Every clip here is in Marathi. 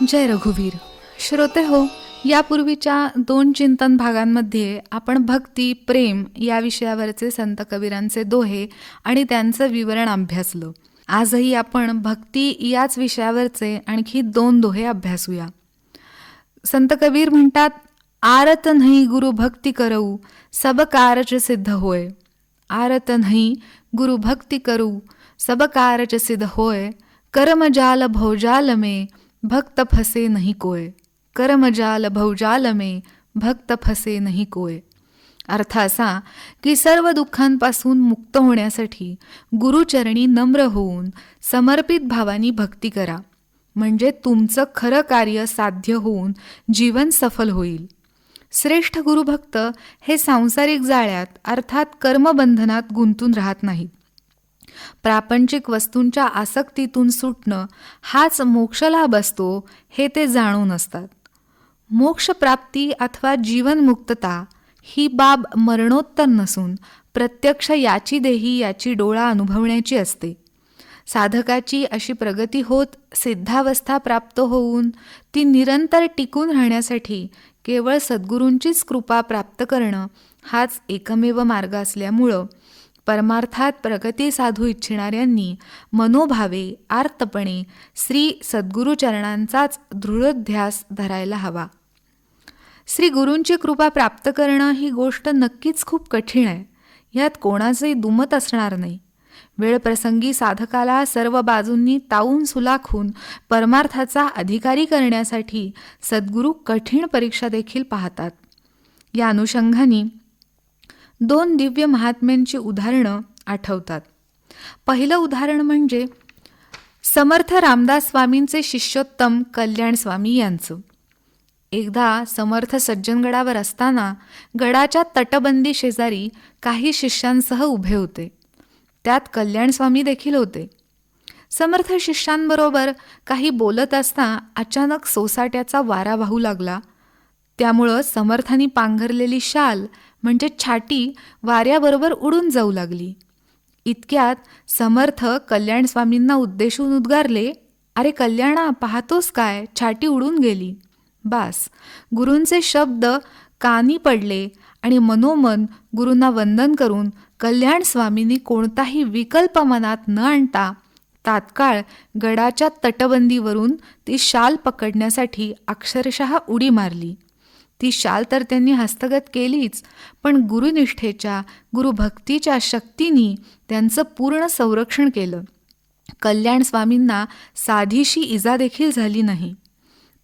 जय रघुवीर. श्रोते हो यापूर्वीच्या दोन चिंतन भागांमध्ये आपण भक्ती प्रेम या विषयावरचे संत कबीरांचे दोहे आणि त्यांचं विवरण अभ्यासलं. आजही आपण भक्ती याच विषयावरचे आणखी दोन दोहे अभ्यासूया. संत कबीर म्हणतात आरत नाही गुरु भक्ती करऊ सब कारच सिद्ध होय. आरत नाही गुरु भक्ती करू सब कारच सिद्ध होय कर्मजाल भोजाल में भक्त फसे नहीं कोय कर्मजाल भौजाल में भक्त फसे नहीं कोय अर्थ असा की सर्व दुःखांपासून मुक्त होण्यासाठी गुरुचरणी नम्र होऊन समर्पित भावानी भक्ती करा. म्हणजे तुमचं खरं कार्य साध्य होऊन जीवन सफल होईल. श्रेष्ठ गुरुभक्त हे सांसारिक जाळ्यात अर्थात कर्मबंधनात गुंतून राहत नाहीत. प्रापंचिक वस्तूंच्या आसक्तीतून सुटणं हाच मोक्षलाभ असतो हे ते जाणून असतात. मोक्षप्राप्ती अथवा जीवनमुक्तता ही बाब मरणोत्तर नसून प्रत्यक्ष याची देही याची डोळा अनुभवण्याची असते. साधकाची अशी प्रगती होत सिद्धावस्था प्राप्त होऊन ती निरंतर टिकून राहण्यासाठी केवळ सद्गुरूंचीच कृपा प्राप्त करणं हाच एकमेव मार्ग असल्यामुळं परमार्थात प्रगती साधू इच्छिणाऱ्यांनी मनोभावे आर्तपणे श्री सद्गुरुचरणांचाच दृढध्यास धरायला हवा. श्री गुरूंची कृपा प्राप्त करणं ही गोष्ट नक्कीच खूप कठीण आहे. यात कोणाचंही दुमत असणार नाही. वेळप्रसंगी साधकाला सर्व बाजूंनी तावून सुलाखून परमार्थाचा अधिकारी करण्यासाठी सद्गुरू कठीण परीक्षा देखील पाहतात. या अनुषंगाने दोन दिव्य महात्म्यांची उदाहरणं आठवतात. पहिलं उदाहरण म्हणजे समर्थ रामदास स्वामींचे शिष्योत्तम कल्याण स्वामी यांचं. एकदा समर्थ सज्जनगडावर असताना गडाच्या तटबंदी शेजारी काही शिष्यांसह उभे होते. त्यात कल्याण स्वामी देखील होते. समर्थ शिष्यांबरोबर काही बोलत असता अचानक सोसाट्याचा वारा वाहू लागला त्यामुळं समर्थानी पांघरलेली शाल म्हणजे छाटी वाऱ्याबरोबर उडून जाऊ लागली. इतक्यात समर्थ कल्याण स्वामींना उद्देशून उद्गारले अरे कल्याणा पाहतोस काय? छाटी उडून गेली. बास गुरूंचे शब्द कानी पडले आणि मनोमन गुरूंना वंदन करून कल्याण स्वामींनी कोणताही विकल्प मनात न आणता तात्काळ गडाच्या तटबंदीवरून ती शाल पकडण्यासाठी अक्षरशः उडी मारली. ती शाल तर त्यांनी हस्तगत केलीच पण गुरुनिष्ठेच्या गुरुभक्तीच्या शक्तीनी त्यांचं पूर्ण संरक्षण केलं. कल्याण स्वामींना साधीशी इजा देखील झाली नाही.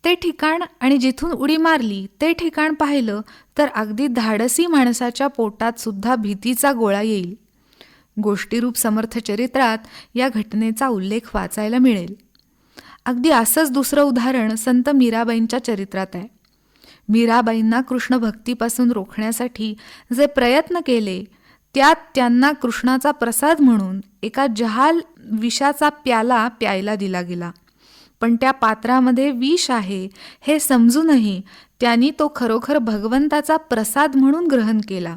ते ठिकाण आणि जिथून उडी मारली ते ठिकाण पाहिलं तर अगदी धाडसी माणसाच्या पोटात सुद्धा भीतीचा गोळा येईल. गोष्टीरूप समर्थ चरित्रात या घटनेचा उल्लेख वाचायला मिळेल. अगदी असंच दुसरं उदाहरण संत मीराबाईंच्या चरित्रात आहे. मीराबाईंना कृष्ण भक्तीपासून रोखण्यासाठी जे प्रयत्न केले त्यात त्यांना कृष्णाचा प्रसाद म्हणून एका जहाल विषाचा प्याला प्यायला दिला गेला. पण त्या पात्रामध्ये विष आहे हे समजूनही त्यांनी तो खरोखर भगवंताचा प्रसाद म्हणून ग्रहण केला.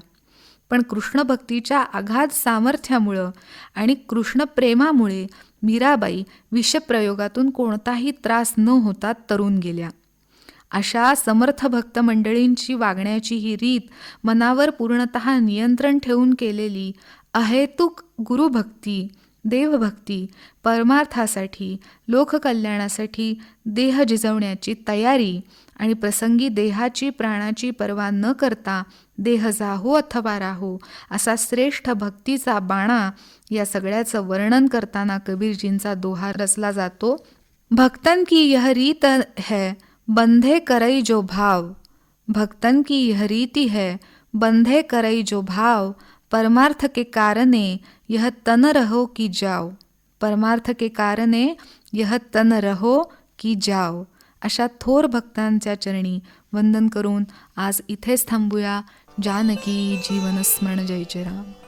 पण कृष्णभक्तीच्या आघात सामर्थ्यामुळं आणि कृष्णप्रेमामुळे मीराबाई विषप्रयोगातून कोणताही त्रास न होता तरून गेल्या. अशा समर्थ भक्त मंडळींची वागण्याची ही रीत मनावर पूर्णत नियंत्रण ठेवून केलेली अहेतुक गुरुभक्ती देवभक्ती परमार्थासाठी लोककल्याणासाठी देह जिजवण्याची तयारी आणि प्रसंगी देहाची प्राणाची पर्वा न करता देह जाहो अथवा राहो असा श्रेष्ठ भक्तीचा बाणा या सगळ्याचं वर्णन करताना कबीरजींचा दोहा रचला जातो. भक्तन की यह रीत है? बंधे करई जो भाव, भक्तन की यह रीति है, बंधे करई जो भाव, परमार्थ के कारणे यह तन रहो की जाओ। परमार्थ के कारणे यह तन रहो की जाओ। अशा थोर भक्तांच्या चरणी वंदन करून आज इथेच थांबूया. जानकी जीवन स्मरण जय जय राम.